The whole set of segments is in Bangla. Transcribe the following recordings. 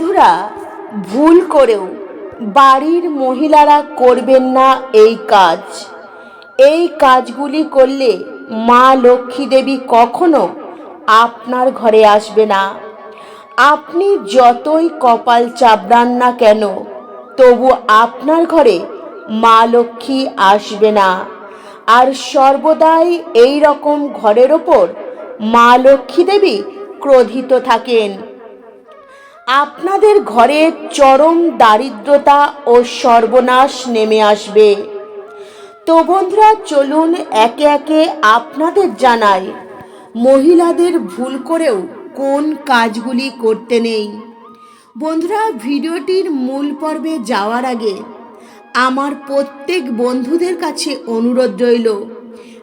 বন্ধুরা, ভুল করেও বাড়ির মহিলারা করবেন না এই কাজ। এই কাজগুলি করলে মা লক্ষ্মী দেবী কখনো আপনার ঘরে আসবে না। আপনি যতই কপাল চাবড়ান না কেন, তবু আপনার ঘরে মা লক্ষ্মী আসবে না। আর সর্বদাই এই রকম ঘরের ওপর মা লক্ষ্মী দেবী ক্রোধিত থাকেন। আপনাদের ঘরে চরম দারিদ্রতা ও সর্বনাশ নেমে আসবে। তো বন্ধুরা, চলুন একে একে আপনাদের জানাই, মহিলাদের ভুল করেও কোন কাজগুলি করতে নেই। বন্ধুরা, ভিডিওটির মূল পর্বে যাওয়ার আগে আমার প্রত্যেক বন্ধুদের কাছে অনুরোধ রইল,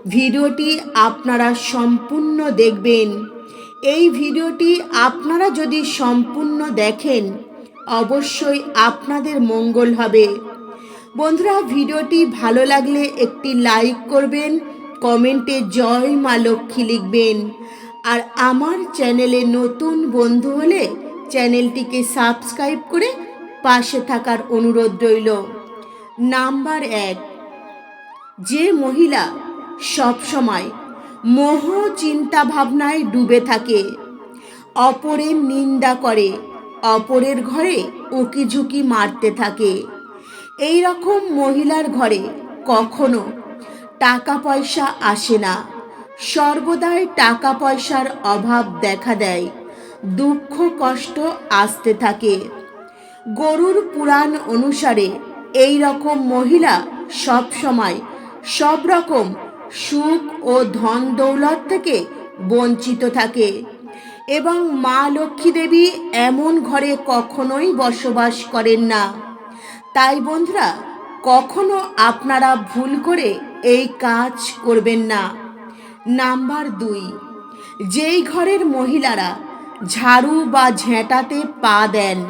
ভিডিওটি আপনারা সম্পূর্ণ দেখবেন। এই ভিডিওটি আপনারা যদি সম্পূর্ণ দেখেন, অবশ্যই আপনাদের মঙ্গল হবে। বন্ধুরা, ভিডিওটি ভালো লাগলে একটি লাইক করবেন, কমেন্টে জয় মা লক্ষ্মী লিখবেন। আর আমার চ্যানেলে নতুন বন্ধু হলে চ্যানেলটিকে সাবস্ক্রাইব করে পাশে থাকার অনুরোধ রইল। নাম্বার এক, যে মহিলা সবসময় মোহ চিন্তা ভাবনায় ডুবে থাকে। অপরের নিন্দা করে, অপরের ঘরে উকি ঝুঁকি মারতে থাকে। এই রকম মহিলার ঘরে কখনো টাকা পয়সা আসে না। সর্বদাই টাকা পয়সার অভাব দেখা দেয়, দুঃখ, কষ্ট আসতে থাকে। গরুর পুরাণ অনুসারে এই রকম মহিলা সব সময় সব রকম সুখ ও ধন দৌলত থেকে বঞ্চিত থাকে। এবং মা লক্ষ্মী দেবী এমন ঘরে কখনোই বসবাস করেন না। তাই বন্ধুরা, কখনো আপনারা ভুল করে এই কাজ করবেন না। নাম্বার দুই, যেই ঘরের মহিলারা ঝাড়ু বা ঝেঁটাতে পা দেন,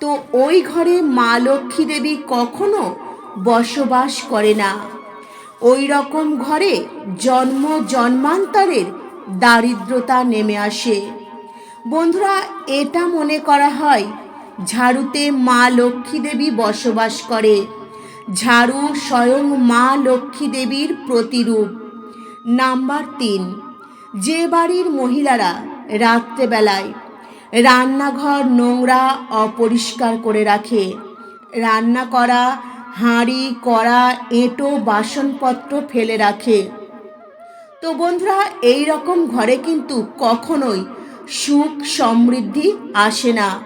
তো ওই ঘরে মা লক্ষ্মী দেবী কখনো বসবাস করে না। ওই রকম ঘরে জন্ম জন্মান্তরের দারিদ্রতা নেমে আসে। বন্ধুরা, এটা মনে করা হয়, ঝাড়ুতে মা লক্ষ্মী দেবী বসবাস করে। ঝাড়ু স্বয়ং মা লক্ষ্মী দেবীর প্রতিরূপ। নাম্বার তিন, যে বাড়ির মহিলারা রাত্রেবেলায় রান্নাঘর নোংরা অপরিষ্কার করে রাখে, রান্না করা হাঁড়ি, কড়া, এঁটো, বাসনপত্র ফেলে রাখে। তো বন্ধুরা, এই রকম ঘরে কিন্তু কখনোই সুখ সমৃদ্ধি আসে না।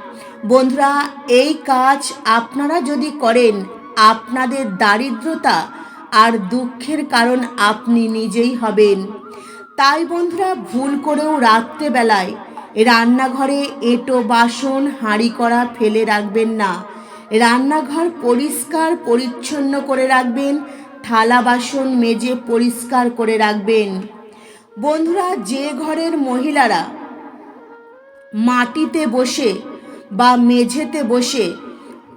বন্ধুরা, এই কাজ আপনারা যদি করেন, আপনাদের দারিদ্রতা আর দুঃখের কারণ আপনি নিজেই হবেন। তাই বন্ধুরা, ভুল করেও রাত্রেবেলায় রান্নাঘরে এঁটো, বাসন, হাঁড়ি করা ফেলে রাখবেন না। রান্নাঘর পরিষ্কার, পরিচ্ছন্ন করে রাখবেন। থালা বাসন মেজে পরিষ্কার করে রাখবেন। বন্ধুরা, যে ঘরের মহিলারা মাটিতে বসে বা মেঝেতে বসে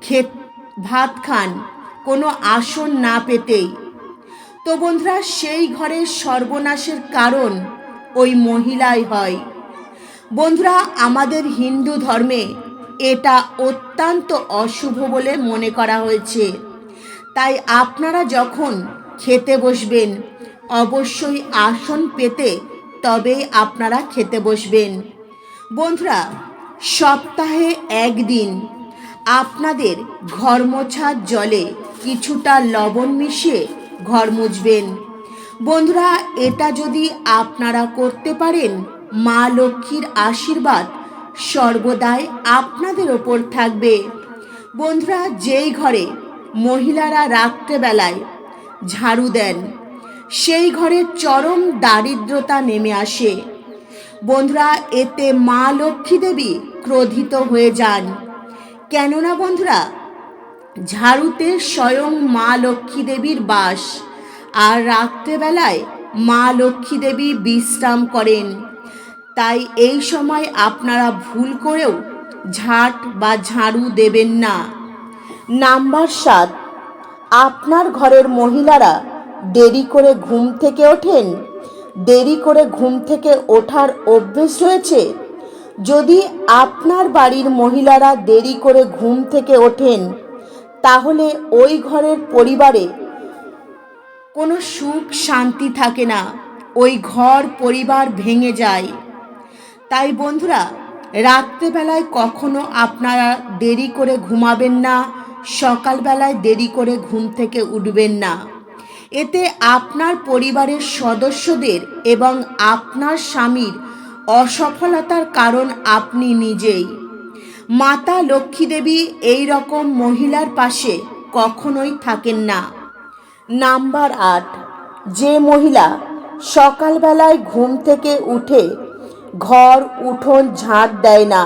খেত, ভাত খান, কোনো আসন না পেতেই। তো বন্ধুরা, সেই ঘরের সর্বনাশের কারণ ওই মহিলাই হয়। বন্ধুরা, আমাদের হিন্দু ধর্মে এটা অত্যন্ত অশুভ বলে মনে করা হয়েছে। তাই আপনারা যখন খেতে বসবেন, অবশ্যই আসন পেতে তবেই আপনারা খেতে বসবেন। বন্ধুরা, সপ্তাহে একদিন আপনাদের ঘর মোছার জলে কিছুটা লবণ মিশিয়ে ঘর মুছবেন। বন্ধুরা, এটা যদি আপনারা করতে পারেন, মা লক্ষ্মীর আশীর্বাদ সর্বদাই আপনাদের ওপর থাকবে। বন্ধুরা, যেই ঘরে মহিলারা রাত্রেবেলায় ঝাড়ু দেন, সেই ঘরে চরম দারিদ্রতা নেমে আসে। বন্ধুরা, এতে মা লক্ষ্মী দেবী ক্রোধিত হয়ে যান। কেননা বন্ধুরা, ঝাড়ুতে স্বয়ং মা লক্ষ্মী দেবীর বাস, আর রাত্রেবেলায় মা লক্ষ্মী দেবী বিশ্রাম করেন। তাই এই সময় আপনারা ভুল করেও ঝাঁট বা ঝাড়ু দেবেন না। নাম্বার সাত, আপনার ঘরের মহিলারা দেরি করে ঘুম থেকে ওঠেন? দেরি করে ঘুম থেকে ওঠার অভ্যেস রয়েছে? যদি আপনার বাড়ির মহিলারা দেরি করে ঘুম থেকে ওঠেন, তাহলে ওই ঘরের পরিবারে কোনো সুখ শান্তি থাকে না। ওই ঘর পরিবার ভেঙে যায়। তাই বন্ধুরা, রাত্রেবেলায় কখনো আপনারা দেরি করে ঘুমাবেন না, সকালবেলায় দেরি করে ঘুম থেকে উঠবেন না। এতে আপনার পরিবারের সদস্যদের এবং আপনার স্বামীর অসফলতার কারণ আপনি নিজেই। মাতা লক্ষ্মী দেবী এই রকম মহিলার পাশে কখনোই থাকেন না। নাম্বার আট, যে মহিলা সকালবেলায় ঘুম থেকে উঠে ঘর, উঠোন, ঝাঁট দেয় না,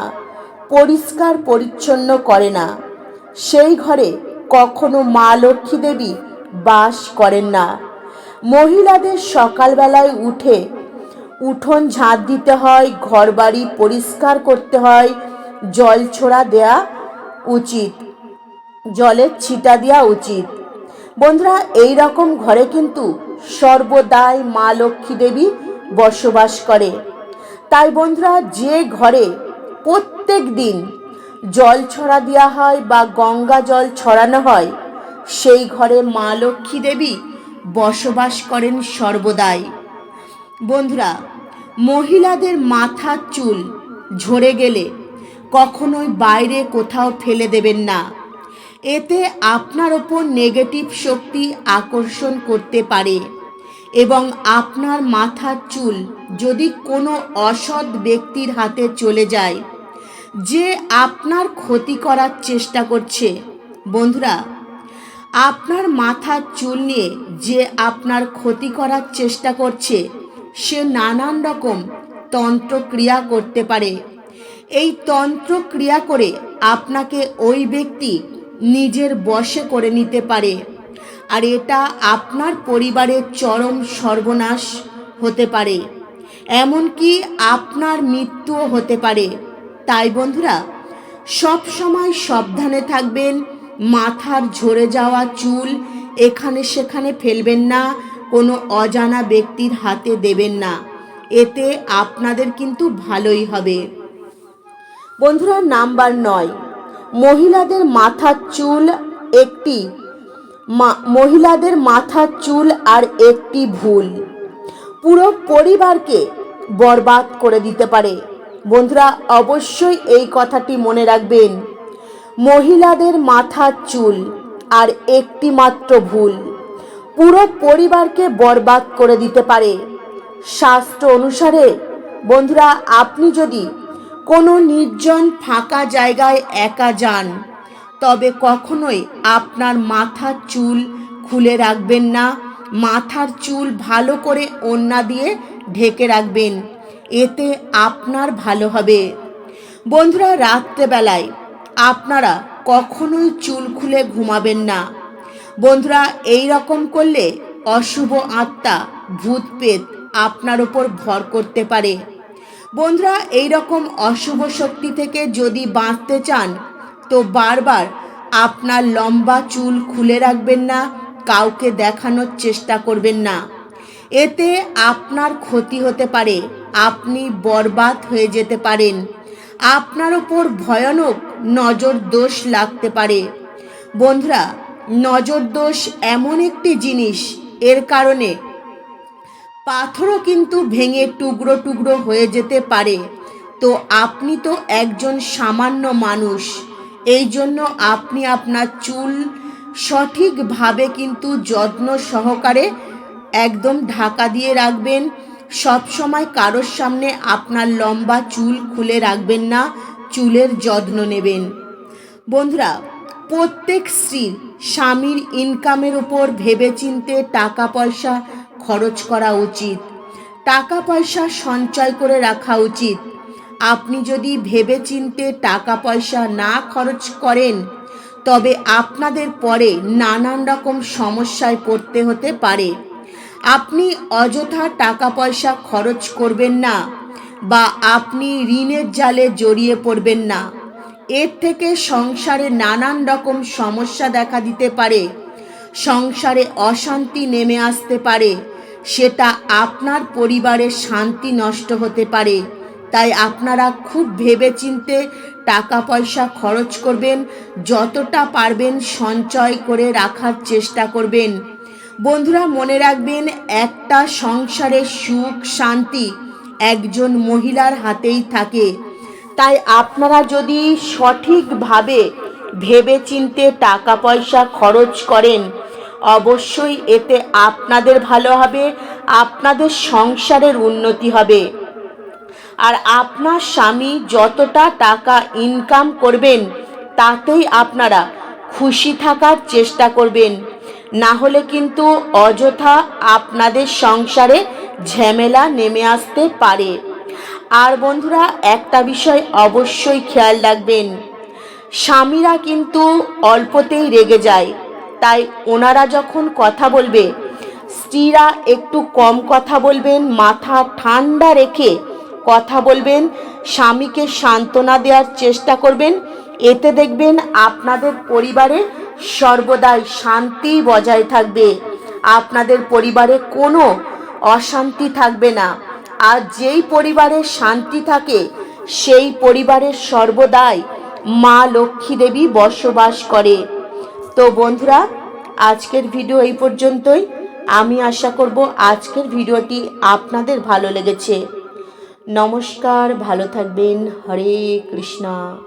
পরিষ্কার পরিচ্ছন্ন করে না। সেই ঘরে কখনো মা লক্ষ্মী দেবী বাস করেন না। মহিলাদের সকালবেলায় উঠে উঠোন ঝাঁট দিতে হয়, ঘরবাড়ি পরিষ্কার করতে হয়, জল ছোড়া দেয়া উচিত, জলের ছিটা দেওয়া উচিত। বন্ধুরা, এই রকম ঘরে কিন্তু সর্বদাই মা লক্ষ্মী দেবী বসবাস করে। তাই বন্ধুরা যে ঘরে প্রত্যেক দিন জল ছড়া দেওয়া হয় বা গঙ্গা জল ছড়ানো হয়, সেই ঘরে মা লক্ষ্মী দেবী বসবাস করেন সর্বদাই। বন্ধুরা, মহিলাদের মাথার চুল ঝরে গেলে কখনোই বাইরে কোথাও ফেলে দেবেন না। এতে আপনার ওপর নেগেটিভ শক্তি আকর্ষণ করতে পারে। এবং আপনার মাথার চুল যদি কোনো অসৎ ব্যক্তির হাতে চলে যায়, যে আপনার ক্ষতি করার চেষ্টা করছে। বন্ধুরা, আপনার মাথার চুল নিয়ে যে আপনার ক্ষতি করার চেষ্টা করছে, সে নানান রকম তন্ত্রক্রিয়া করতে পারে। এই তন্ত্রক্রিয়া করে আপনাকে ওই ব্যক্তি নিজের বশে করে নিতে পারে। আর এটা আপনার পরিবারের চরম সর্বনাশ হতে পারে। এমনকি আপনার মৃত্যুও হতে পারে। তাই বন্ধুরা, সব সময় সাবধানে থাকবেন, মাথার ঝরে যাওয়া চুল এখানে সেখানে ফেলবেন না, কোনো অজানা ব্যক্তির হাতে দেবেন না। এতে আপনাদের কিন্তু ভালোই হবে। বন্ধুরা, নাম্বার নয়, মহিলাদের মাথার চুল একটি মহিলাদের মাথার চুল আর একটি ভুল। পুরো পরিবারকে বরবাদ করে দিতে পারে। বন্ধুরা, অবশ্যই এই কথাটি মনে রাখবেন। মহিলাদের মাথার চুল আর একটি মাত্র ভুল। পুরো পরিবারকে বরবাদ করে দিতে পারে। শাস্ত্র অনুসারে, বন্ধুরা, আপনি যদি কোনো নির্জন ফাঁকা জায়গায় একা যান তবে কখনোই আপনার মাথার চুল খুলে রাখবেন না। মাথার চুল ভালো করে ওন্না দিয়ে ঢেকে রাখবেন। এতে আপনার ভালো হবে। বন্ধুরা, রাত্রেবেলায় আপনারা কখনোই চুল খুলে ঘুমাবেন না। বন্ধুরা এই রকম করলে অশুভ আত্মা ভূত পেত আপনার ওপর ভর করতে পারে। বন্ধুরা এই রকম অশুভ শক্তি থেকে যদি বাঁচতে চান তো বারবার আপনার লম্বা চুল খুলে রাখবেন না, কাউকে দেখানোর চেষ্টা করবেন না। এতে আপনার ক্ষতি হতে পারে, আপনি বরবাদ হয়ে যেতে পারেন। আপনার ওপর ভয়ানক নজর দোষ লাগতে পারে। বন্ধুরা, নজর দোষ এমন একটি জিনিস, এর কারণে পাথরও কিন্তু ভেঙে টুকরো টুকরো হয়ে যেতে পারে। তো আপনি তো একজন সামান্য মানুষ। এই জন্য আপনি আপনার চুল সঠিকভাবে কিন্তু যত্ন সহকারে একদম ঢাকা দিয়ে রাখবেন। সব সময় কারোর সামনে আপনার লম্বা চুল খুলে রাখবেন না, চুলের যত্ন নেবেন। বন্ধুরা, প্রত্যেক স্ত্রীর স্বামীর ইনকামের উপর ভেবেচিন্তে টাকা পয়সা খরচ করা উচিত। টাকা পয়সা সঞ্চয় করে রাখা উচিত। আপনি যদি ভেবেচিন্তে টাকা পয়সা না খরচ করেন, তবে আপনাদের পরে নানান রকম সমস্যায় পড়তে হতে পারে। আপনি অযথা টাকা পয়সা খরচ করবেন না বা আপনি ঋণের জালে জড়িয়ে পড়বেন না। এর থেকে সংসারে নানান রকম সমস্যা দেখা দিতে পারে। সংসারে অশান্তি নেমে আসতে পারে। সেটা আপনার পরিবারের শান্তি নষ্ট হতে পারে। তাই আপনারা খুব ভেবেচিন্তে টাকা পয়সা খরচ করবেন, যতটা পারবেন সঞ্চয় করে রাখার চেষ্টা করবেন। বন্ধুরা, মনে রাখবেন, একটা সংসারের সুখ, শান্তি একজন মহিলার হাতেই থাকে। তাই আপনারা যদি সঠিকভাবে ভেবেচিন্তে টাকা পয়সা খরচ করেন, অবশ্যই এতে আপনাদের ভালো হবে, আপনাদের সংসারের উন্নতি হবে। আর আপনার স্বামী যতটা টাকা ইনকাম করবেন, তাতেই আপনারা খুশি থাকার চেষ্টা করবেন। না হলে কিন্তু অযথা আপনাদের সংসারে ঝামেলা নেমে আসতে পারে। আর বন্ধুরা, একটা বিষয় অবশ্যই খেয়াল রাখবেন। স্বামীরা কিন্তু অল্পতেই রেগে যায়। তাই ওনারা যখন কথা বলবে, স্ত্রীরা একটু কম কথা বলবেন, মাথা ঠান্ডা রেখে কথা বলবেন, স্বামীকে সান্ত্বনা দেওয়ার চেষ্টা করবেন, এতে দেখবেন আপনাদের পরিবারে সর্বদাই শান্তি বজায় থাকবে। আপনাদের পরিবারে কোনো অশান্তি থাকবে না। আর যেই পরিবারে শান্তি থাকে, সেই পরিবারের সর্বদাই মা লক্ষ্মী দেবী বসবাস করে। তো বন্ধুরা, আজকের ভিডিও এই পর্যন্তই। আমি আশা করব আজকের ভিডিওটি আপনাদের ভালো লেগেছে। নমস্কার ভালো থাকবেন। হরে কৃষ্ণা।